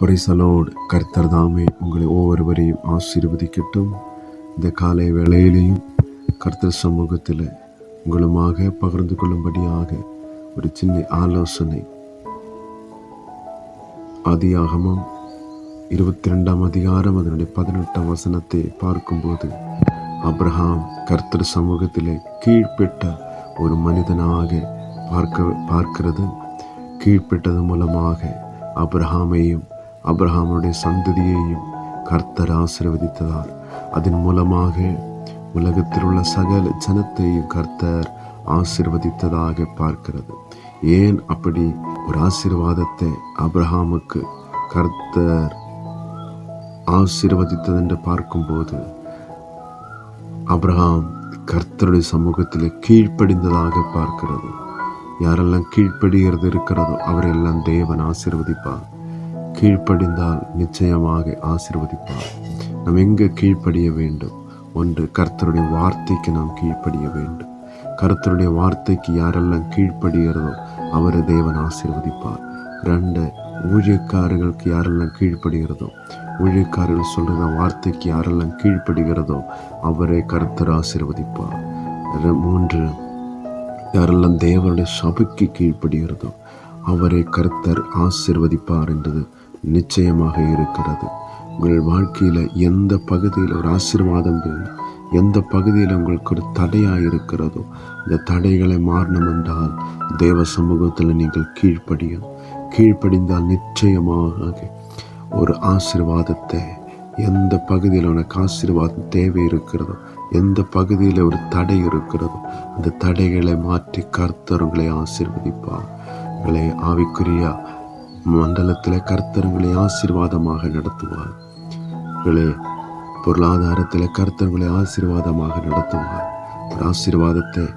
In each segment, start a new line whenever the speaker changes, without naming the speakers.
பரிசலோடு கர்த்தர் தாமே உங்களை ஒவ்வொருவரையும் ஆசீர்வதிக்கட்டும். இந்த காலை வேளையிலையும் கர்த்தர் சமூகத்தில் உங்களுமாக பகிர்ந்து கொள்ளும்படியாக ஒரு சின்ன ஆலோசனை. ஆதியாகமம் இருபத்தி ரெண்டாம் அதிகாரம் அதனுடைய பதினெட்டாம் வசனத்தை பார்க்கும்போது அப்ரஹாம் கர்த்தர் சமூகத்திலே கீழ்ப்பட்ட ஒரு மனிதனாக பார்க்க பார்க்கிறது. கீழ்ப்பட்டது மூலமாக அப்ரஹாமையும் அப்ரஹாமுடைய சந்ததியையும் கர்த்தர் ஆசிர்வதித்ததால் அதன் மூலமாக உலகத்தில் உள்ள சகல ஜனத்தையும் கர்த்தர் ஆசீர்வதித்ததாக பார்க்கிறது. ஏன் அப்படி? ஒரு ஆசீர்வாதத்தை அப்ரஹாமுக்கு கர்த்தர் ஆசீர்வதித்தது என்று பார்க்கும்போது அப்ரஹாம் கர்த்தருடைய சமூகத்தில் கீழ்ப்படிந்ததாக பார்க்கிறது. யாரெல்லாம் கீழ்ப்படுகிறது இருக்கிறதோ அவரெல்லாம் தேவன் ஆசிர்வதிப்பார். கீழ்ப்படிந்தால் நிச்சயமாக ஆசிர்வதிப்பார். நாம் எங்கே கீழ்ப்படிய வேண்டும்? ஒன்று கர்த்தருடைய வார்த்தைக்கு நாம் கீழ்ப்படிய வேண்டும். கர்த்தருடைய வார்த்தைக்கு யாரெல்லாம் கீழ்ப்படுகிறதோ அவரை தேவன் ஆசீர்வதிப்பார். ரெண்டு ஊழியக்காரர்களுக்கு யாரெல்லாம் கீழ்ப்படுகிறதோ ஊழியக்காரர்கள் சொல்கிற வார்த்தைக்கு யாரெல்லாம் கீழ்ப்படுகிறதோ அவரை கர்த்தர் ஆசீர்வதிப்பார். மூன்று யாரெல்லாம் தேவனுடைய சபைக்கு கீழ்ப்படுகிறதோ அவரை கர்த்தர் ஆசீர்வதிப்பார் என்றது நிச்சயமாக இருக்கிறது. உங்கள் வாழ்க்கையில் எந்த பகுதியில் ஒரு ஆசீர்வாதம் வேணும் எந்த பகுதியில் உங்களுக்கு ஒரு தடையாக இருக்கிறதோ இந்த தடைகளை மாறணும் என்றால் தேவ சமூகத்தில் நீங்கள் கீழ்ப்படியும். கீழ்ப்படிந்தால் நிச்சயமாக ஒரு ஆசீர்வாதத்தை எந்த பகுதியில் உனக்கு ஆசீர்வாதம் தேவை இருக்கிறதோ எந்த பகுதியில் ஒரு தடை இருக்கிறதோ அந்த தடைகளை மாற்றி கர்த்தர் உங்களை ஆசீர்வதிப்பார். உங்களை ஆவிக்குரிய மண்டலத்தில் கர்த்தர் ஆசீர்வாதமாக நடத்துவார். உங்களை பொருளாதாரத்தில் கர்த்தர் ஆசீர்வாதமாக நடத்துவார். ஒரு ஆசீர்வாதத்தை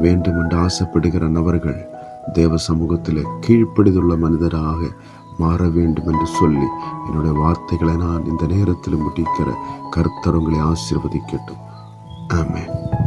வேண்டும் என்று ஆசைப்படுகிற நபர்கள் தேவ சமூகத்தில் கீழ்ப்படிதுள்ள மனிதராக மாற வேண்டும் என்று சொல்லி என்னுடைய வார்த்தைகளை நான் இந்த நேரத்தில் முடிக்கிற கர்த்தர் ஆசீர்வதிக்கட்டும். ஆமேன்.